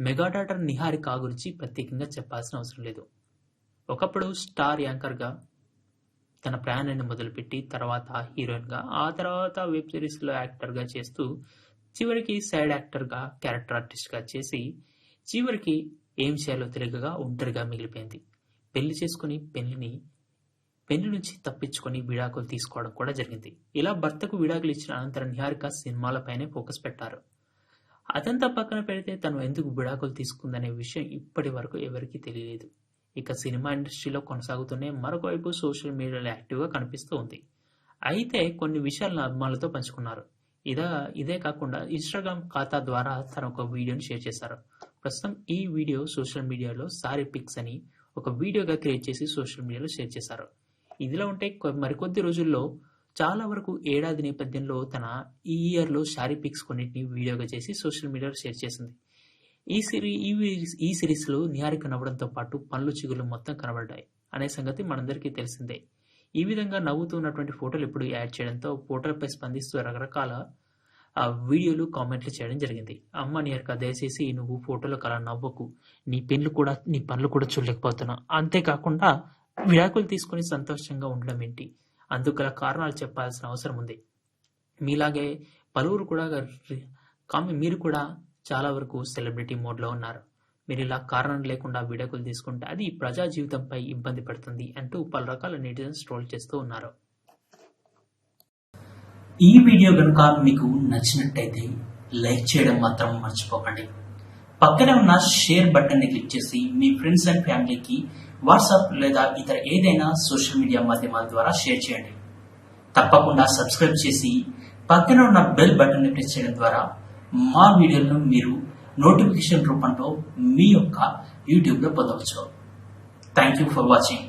Mega daughter Niharika Niharika గురించి ప్రత్యేకంగా చెప్పాల్సిన అవసరం లేదు. ఒకప్పుడు స్టార్ యాంకర్గా తన ప్రయాణాన్ని మొదలుపెట్టి తర్వాత హీరోయిన్గా ఆ తర్వాత వెబ్ సిరీస్లో యాక్టర్గా చేస్తూ చివరికి సైడ్ యాక్టర్గా క్యారెక్టర్ ఆర్టిస్ట్గా చేసి చివరికి ఏం చేయాలో తెలియగా ఒంటరిగా మిగిలిపోయింది. పెళ్ళి చేసుకుని పెళ్ళిని పెళ్ళి నుంచి తప్పించుకొని విడాకులు తీసుకోవడం కూడా జరిగింది. ఇలా భర్తకు విడాకులు ఇచ్చిన అనంతరం నిహారిక సినిమాలపైనే ఫోకస్ పెట్టారు. అదంతా పక్కన పెడితే తను ఎందుకు విడాకులు తీసుకుందనే విషయం ఇప్పటి వరకు ఎవరికీ తెలియలేదు. ఇక సినిమా ఇండస్ట్రీలో కొనసాగుతూనే మరొకవైపు సోషల్ మీడియాలో యాక్టివ్గా కనిపిస్తూ ఉంది. అయితే కొన్ని విషయాలను అభిమానులతో పంచుకున్నారు. ఇదా ఇదే కాకుండా ఇన్స్టాగ్రామ్ ఖాతా ద్వారా తన ఒక వీడియోని షేర్ చేశారు. ప్రస్తుతం ఈ వీడియో సోషల్ మీడియాలో సారీ పిక్స్ అని ఒక వీడియోగా క్రియేట్ చేసి సోషల్ మీడియాలో షేర్ చేశారు. ఇదిలా ఉంటే కొ- మరికొద్ది రోజుల్లో చాలా వరకు ఏడాది నేపథ్యంలో తన ఈ ఇయర్లో శారీ పిక్స్ కొన్నింటిని వీడియోగా చేసి సోషల్ మీడియాలో షేర్ చేసింది. ఈ సిరీ ఈ ఈ సిరీస్లో నిహారిక నవ్వడంతో పాటు పళ్ళు చిగులు మొత్తం కనబడ్డాయి. అనే సంగతి మనందరికీ తెలిసిందే. ఈ విధంగా నవ్వుతూ ఉన్నటువంటి ఫోటోలు ఇప్పుడు యాడ్ చేయడంతో ఫోటోలపై స్పందిస్తూ రకరకాల వీడియోలు కామెంట్లు చేయడం జరిగింది. అమ్మ నిహారిక దయచేసి నువ్వు ఫోటోలకు కల నవ్వకు. నీ పెన్లు కూడా నీ పనులు కూడా చూడలేకపోతున్నా. అంతేకాకుండా విడాకులు తీసుకొని సంతోషంగా ఉండడం ఏంటి? అందుకు గల కారణాలు చెప్పాల్సిన అవసరం ఉంది. మీలాగే పలువురు కూడా కామె మీరు కూడా చాలా వరకు సెలబ్రిటీ మోడ్లో ఉన్నారు. మీరు ఇలా కారణం లేకుండా విడాకులు తీసుకుంటే అది ప్రజా జీవితంపై ఇబ్బంది పడుతుంది అంటూ పలు రకాల నెటిజన్స్ ట్రోల్ చేస్తూ ఉన్నారు. ఈ వీడియో కనుక మీకు నచ్చినట్టయితే లైక్ చేయడం మాత్రం మర్చిపోకండి. పక్కనే ఉన్న షేర్ బటన్ని క్లిక్ చేసి మీ ఫ్రెండ్స్ అండ్ ఫ్యామిలీకి వాట్సాప్ లేదా ఇతర ఏదైనా సోషల్ మీడియా మాధ్యమాల ద్వారా షేర్ చేయండి. తప్పకుండా సబ్స్క్రైబ్ చేసి పక్కనే ఉన్న బెల్ బటన్ని ప్రెస్ చేయడం ద్వారా మా వీడియోలను మీరు నోటిఫికేషన్ రూపంలో మీ యొక్క యూట్యూబ్లో పొందవచ్చు. Thank you for watching